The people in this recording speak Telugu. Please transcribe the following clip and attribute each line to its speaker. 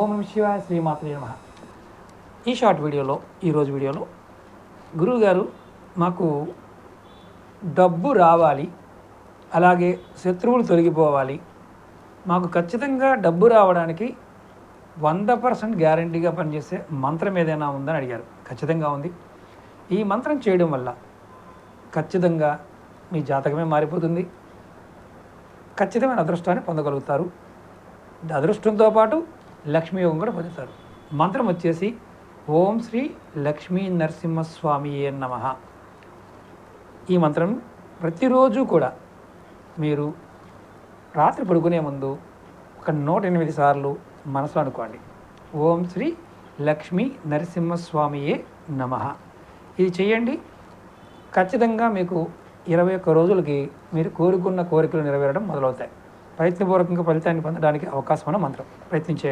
Speaker 1: ఓం శివ శివాయ శ్రీమాత్రే నమ. ఈ షార్ట్ వీడియోలో ఈరోజు వీడియోలో గురువుగారు మాకు డబ్బు రావాలి అలాగే శత్రువులు తొలగిపోవాలి. మాకు ఖచ్చితంగా డబ్బు రావడానికి వంద పర్సెంట్ గ్యారంటీగా పనిచేసే మంత్రం ఏదైనా ఉందని అడిగారు. ఖచ్చితంగా ఉంది. ఈ మంత్రం చేయడం వల్ల ఖచ్చితంగా మీ జాతకమే మారిపోతుంది. ఖచ్చితమైన అదృష్టాన్ని పొందగలుగుతారు. అదృష్టంతో పాటు లక్ష్మీ యోగం కూడా పొందుతారు. మంత్రం వచ్చేసి ఓం శ్రీ లక్ష్మీ నరసింహస్వామి నమ. ఈ మంత్రం ప్రతిరోజు కూడా మీరు రాత్రి పడుకునే ముందు ఒక నూట ఎనిమిది సార్లు మనసులో అనుకోండి. ఓం శ్రీ లక్ష్మీ నరసింహస్వామియే నమ. ఇది చేయండి. ఖచ్చితంగా మీకు ఇరవై ఒక్క రోజులకి మీరు కోరుకున్న కోరికలు నెరవేరడం మొదలవుతాయి. ప్రయత్నపూర్వకంగా ఫలితాన్ని పొందడానికి అవకాశం ఉన్న మంత్రం. ప్రయత్నించే